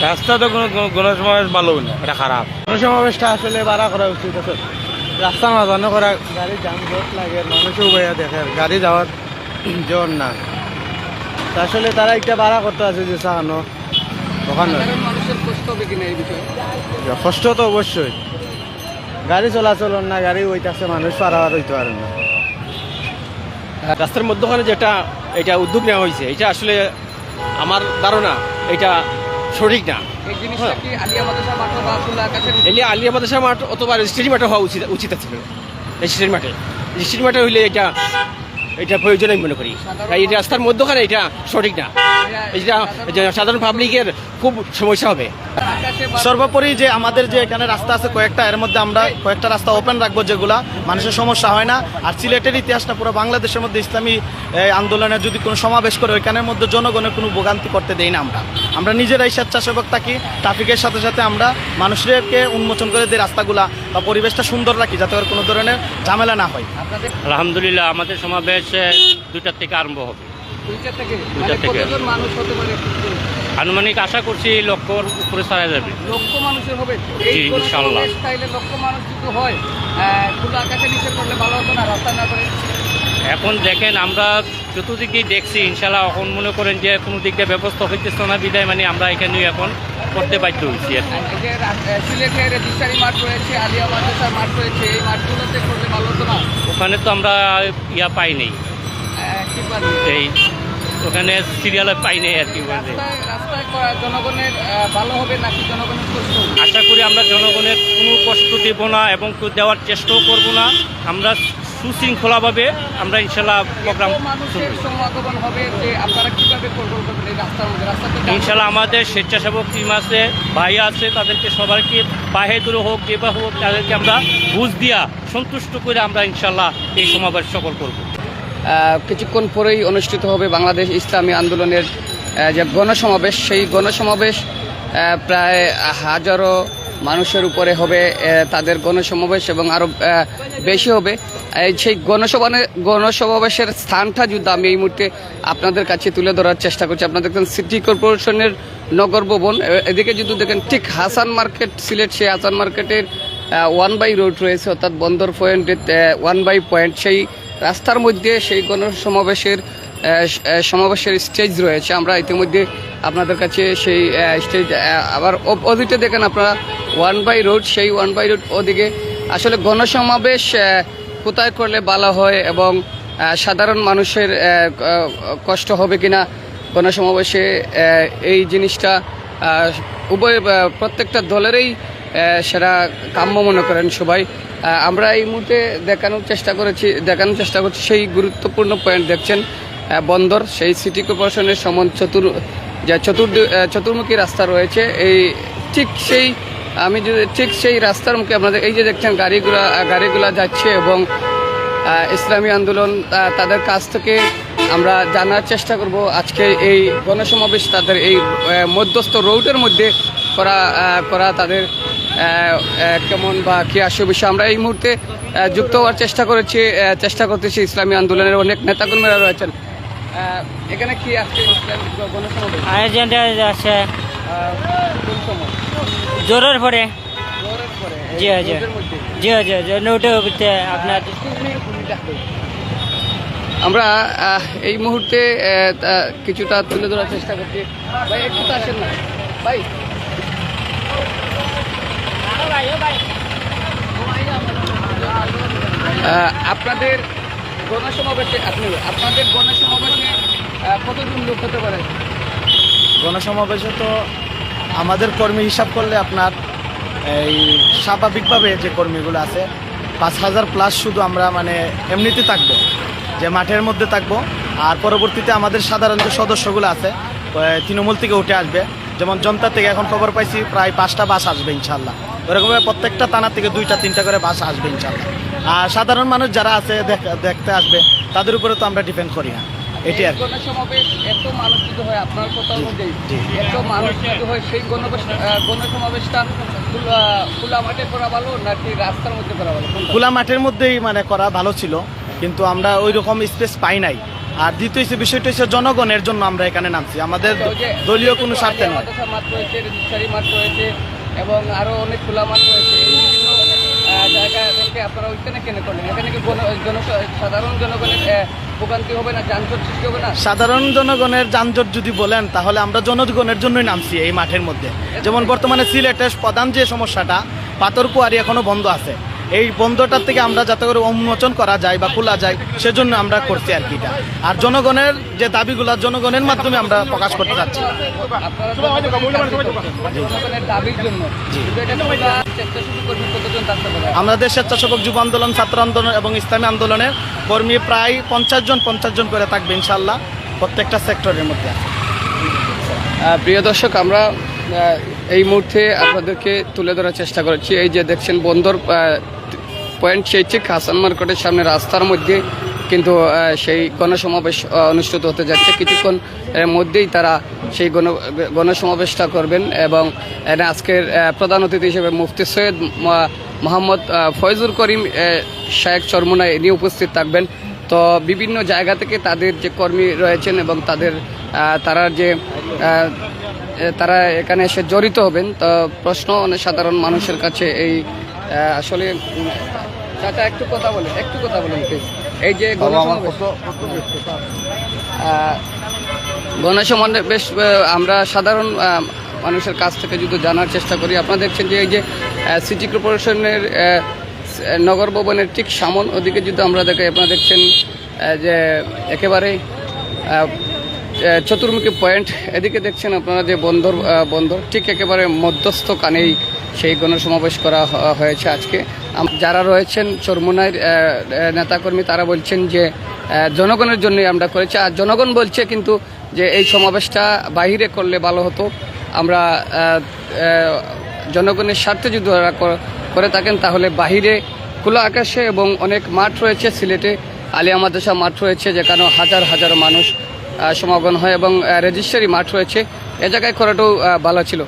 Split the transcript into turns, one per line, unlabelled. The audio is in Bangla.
রাস্তা তো কোনো সময় ভালো না এটা খারাপ
গণসমাবেশটা আসলে বাড়া করা উচিত আছে। রাস্তা মাঝানো করা গাড়ি জাম জট লাগে মানুষও বইয়া দেখে গাড়ি যাওয়ার জন না তা আসলে তারা একটা বাড়া করতে আছে যে চাহানো ওখানে
সাধারণ মানুষের কষ্ট হবে কিনা এই বিষয়ে?
কষ্ট তো অবশ্যই গাড়ি চলাচল না গাড়ি ওইটাছে মানুষ পারাবার হইতে পারে না
রাস্তার মধ্যখানে যেটা এটা উদ্যোগ নেওয়া হয়েছে এটা আসলে আমার ধারণা এটা সঠিক না।
এই জিনিসটা আলিয়া মাদ্রাসা মাঠ
অথবা রেজিস্ট্রি মাঠে হওয়া উচিত উচিত আছে। রেজিস্ট্রি মাঠে। রেজিস্ট্রি মাঠে হইলে এটা এটা প্রয়োজন আমি মনে করি। তাই এই রাস্তার মধ্যখানে এটা সঠিক না। এটা এটা সাধারণ পাবলিকের খুব সমস্যা হবে।
সর্বোপরি যে আমাদের যে এখানে রাস্তা আছে কয়েকটা এর মধ্যে আমরা কয়েকটা রাস্তা ওপেন রাখব যেগুলা মানুষের সমস্যা হয় না। আর সিলেটের ইতিহাসটা পুরো বাংলাদেশের মধ্যে ইসলামী এই, আন্দোলনের যদি কোনো সমাবেশ করে ওইখানের মধ্যে জনগণের কোনো ভোগান্তি করতে দেই না আমরা। আমরা নিজেরাই স্বেচ্ছাসেবক থাকি ট্রাফিকের সাথে সাথে আমরা মানুষদেরকে উন্মোচন করে দিই রাস্তাগুলা বা পরিবেশটা সুন্দর রাখি যাতে করে কোনো ধরনের ঝামেলা না হয়।
আলহামদুলিল্লাহ আমাদের সমাবেশ আহ, দুইটার থেকে আরম্ভ হবে।
দুইটা থেকে?
দুইটা
মানে
আনুমানিক আশা করছি লক্ষর উপরে ছাড়া যাবে।
লক্ষ মানুষের হবে।
জি, ইনশাআল্লাহ।
তাইলে লক্ষ মানুষ যদি হয় খোলা আকাশে নিচে করলে ভালো হতো না রাস্তা না করে
এখন দেখেন আমরা চতুর্দিকেই দেখছি ইনশাল্লাহ এখন মনে করেন যে কোনো দিক দিয়ে ব্যবস্থা হইতেছে না বিদায় মানে আমরা এখানে এখন করতে বাধ্য হয়েছি আর কি।
আর এই যে রা- আহ, সিলেটের রেজিস্ট্রারি মাঠ রয়েছে আলিয়া মাদ্রাসার মাঠ রয়েছে এই মাঠগুলোতে করলে ভালো হতো না?
ওখানে তো আমরা ইয়া পাই নেই।
বলে?
এই ওখানে সিরিয়ালে পাই নেই আর কি
জনগণের ভালো হবে নাকি জনগণের কষ্ট
আশা করি আমরা জনগণের কোনো কষ্ট দেব না এবং দেওয়ার চেষ্টাও করব না। আমরা সুশৃঙ্খলাভাবে আমরা ইনশাল্লাহ প্রোগ্রাম ইনশাল্লাহ আমাদের স্বেচ্ছাসেবক টিম আছে ভাই আছে তাদেরকে সবাইকে বাহে দূরে হোক যেবা হোক তাদেরকে আমরা বুঝ দিয়া সন্তুষ্ট করে আমরা ইনশাল্লাহ এই সমাবেশ সফল করব।
কিছুক্ষণ পরেই অনুষ্ঠিত হবে বাংলাদেশ ইসলামী আন্দোলনের যে গণসমাবেশ সেই গণসমাবেশ প্রায় হাজারো মানুষের উপরে হবে তাদের গণসমাবেশ এবং আরও বেশি হবে। সেই গণসভানে গণসমাবেশের স্থানটা যদি আমি এই মুহূর্তে আপনাদের কাছে তুলে ধরার চেষ্টা করছি, আপনারা দেখছেন সিটি কর্পোরেশনের নগর ভবন। এদিকে যদি দেখেন, ঠিক হাসান মার্কেট, সিলেট সেই হাসান মার্কেটের ওয়ান বাই রোড রয়েছে, অর্থাৎ বন্দর পয়েন্টের ওয়ান বাই পয়েন্ট। সেই রাস্তার মধ্যে সেই গণসমাবেশের সমাবেশের স্টেজ রয়েছে। আমরা ইতিমধ্যে আপনাদের কাছে সেই স্টেজ আবার ওদিকে দেখেন আপনারা ওয়ান বাই রোড সেই ওয়ান বাই রোড ওদিকে আসলে গণসমাবেশ কোথায় করলে ভালো হয় এবং সাধারণ মানুষের কষ্ট হবে কিনা গণসমাবেশে এই জিনিসটা উভয় প্রত্যেকটা দলেরই সেটা কাম্য মনে করেন সবাই। আমরা এই মুহূর্তে দেখানোর চেষ্টা করেছি, দেখানোর চেষ্টা করছি সেই গুরুত্বপূর্ণ পয়েন্ট দেখছেন বন্দর, সেই সিটি কর্পোরেশনের সমান চতুর, যে চতুর চতুর্মুখী রাস্তা রয়েছে, এই ঠিক সেই আমি যদি ঠিক সেই রাস্তার মুখে আপনাদের এই যে দেখছেন গাড়িগুলা গাড়িগুলা যাচ্ছে এবং ইসলামী আন্দোলন তাদের কাছ থেকে আমরা জানার চেষ্টা করব আজকে এই গণসমাবেশ, তাদের এই মধ্যস্থ রোডের মধ্যে করা করা তাদের কেমন বা কী আসে বিষয়। আমরা এই মুহূর্তে যুক্ত হওয়ার চেষ্টা করেছি চেষ্টা করতেছি ইসলামী আন্দোলনের অনেক নেতাকর্মীরা রয়েছেন। এখানে কি আজকে গণসমাবেশ?
আয়োজন আছে? জোরের পরে? জি, জি। জি জি জি আপনার
আমরা এই মুহূর্তে কিছুটা তুলে ধরার চেষ্টা করছি। ভাই একটু তো আসেন না। ভাই। আপনাদের গণসমাবেশে আপনি আপনাদের গণসমাবেশে কতজন লোক হতে পারে?
গণসমাবেশে তো আমাদের কর্মী হিসাব করলে আপনার এই স্বাভাবিকভাবে যে কর্মীগুলো আছে, পাঁচ হাজার প্লাস শুধু আমরা মানে এমনিতে থাকব, যে মাঠের মধ্যে থাকব। আর পরবর্তীতে আমাদের সাধারণ যে সদস্যগুলো আছে তৃণমূল থেকে উঠে আসবে। যেমন জনতা থেকে এখন খবর পাইছি, প্রায় পাঁচটা বাস আসবে ইনশাল্লাহ ওরকমভাবে প্রত্যেকটা থানা থেকে দুইটা, তিনটা করে বাস আসবে ইনশাল্লাহ আর সাধারণ মানুষ যারা আছে দেখতে আসবে, তাদের উপরে তো আমরা ডিপেন্ড করি না। এটি আর।
গণসমাবেশ এত মানুষ যদি হয় আপনার কথার মধ্যেই। এত মানুষ যদি হয় সেই গণসমাবেশটা খোলা মাঠে করা ভালো নাকি রাস্তার মধ্যে করা ভালো?
খোলা মাঠের মধ্যেই মানে করা ভালো ছিল কিন্তু আমরা ওই রকম স্পেস পাই নাই। আর দ্বিতীয় বিষয়টা হচ্ছে জনগণের জন্য আমরা এখানে নামছি। আমাদের
যে-
দলীয় কোনো স্বার্থে নয়।
মাঠ রয়েছে এবং আরও অনেক খোলা মাঠ রয়েছে। জায়গা আপনারা ওইখানে কেন করলেন? এখানে কি সাধারণ জনগণের ভোগান্তি হবে না যানজট সৃষ্টি হবে না?
সাধারণ জনগণের যানজট যদি বলেন তাহলে আমরা জনগণের জন্যই নামছি এই মাঠের মধ্যে। যেমন বর্তমানে সিলেটের প্রধান যে সমস্যাটা পাথর কুয়ারি এখনও বন্ধ আছে। এই বন্ধটার থেকে আমরা যাতে করে উন্মোচন করা যায় বা খোলা যায় সেজন্য আমরা করছি আর কি আর জনগণের যে দাবিগুলো জনগণের মাধ্যমে আমরা প্রকাশ করতে চাচ্ছি। আমাদের স্বেচ্ছাসেবক যুব আন্দোলন ছাত্র আন্দোলন এবং ইসলামী আন্দোলনের কর্মী প্রায় পঞ্চাশ জন পঞ্চাশ জন করে থাকবে ইনশাল্লাহ প্রত্যেকটা সেক্টরের মধ্যে
প্রিয় দর্শক আমরা এই মুহূর্তে আপনাদেরকে তুলে ধরার চেষ্টা করেছি। এই যে দেখছেন বন্দর পয়েন্ট সেই ঠিক হাসান মার্কেটের সামনে রাস্তার মধ্যে কিন্তু সেই গণসমাবেশ অনুষ্ঠিত হতে যাচ্ছে। কিছুক্ষণ মধ্যেই তারা সেই গণ, গণসমাবেশটা করবেন এবং আজকের প্রধান অতিথি হিসেবে মুফতি সৈয়দ মোহাম্মদ ফয়জুল করিম শায়েক চরমুনায় ইনি উপস্থিত থাকবেন। তো বিভিন্ন জায়গা থেকে তাদের যে কর্মী রয়েছেন এবং তাদের তারা যে তারা এখানে এসে জড়িত হবেন। তো প্রশ্ন সাধারণ মানুষের কাছে এই আসলে চাচা একটু কথা বলেন একটু কথা বলেন প্লিজ এই যে গণসমাবেশ। আহ, আমরা সাধারণ মানুষের কাছ থেকে যদি জানার চেষ্টা করি আপনারা দেখছেন যে এই যে সিটি কর্পোরেশনের নগর ভবনের ঠিক সামন ওদিকে যদি আমরা দেখি আপনারা দেখছেন যে একেবারে চতুর্মুখী পয়েন্ট। এদিকে দেখছেন আপনারা যে বন্দর বন্দর, ঠিক একেবারে মধ্যস্থ কানেই সেই গণসমাবেশ করা হয়েছে আজকে। যারা রয়েছেন চরমুনার নেতাকর্মী, তারা বলছেন যে জনগণের জন্যই আমরা করেছি। আর জনগণ বলছে কিন্তু যে, এই সমাবেশটা বাহিরে করলে ভালো হতো। আমরা জনগণের স্বার্থে যদি করে থাকেন, তাহলে বাহিরে খোলা আকাশে এবং অনেক মাঠ রয়েছে, সিলেটে। আলিয়া মাদ্রাসা মাঠ রয়েছে, যেখানে হাজার হাজার মানুষ সমাগম হয় এবং রেজিস্ট্রারি মাঠ রয়েছে। এ জায়গায় করাটাও ভালো ছিল।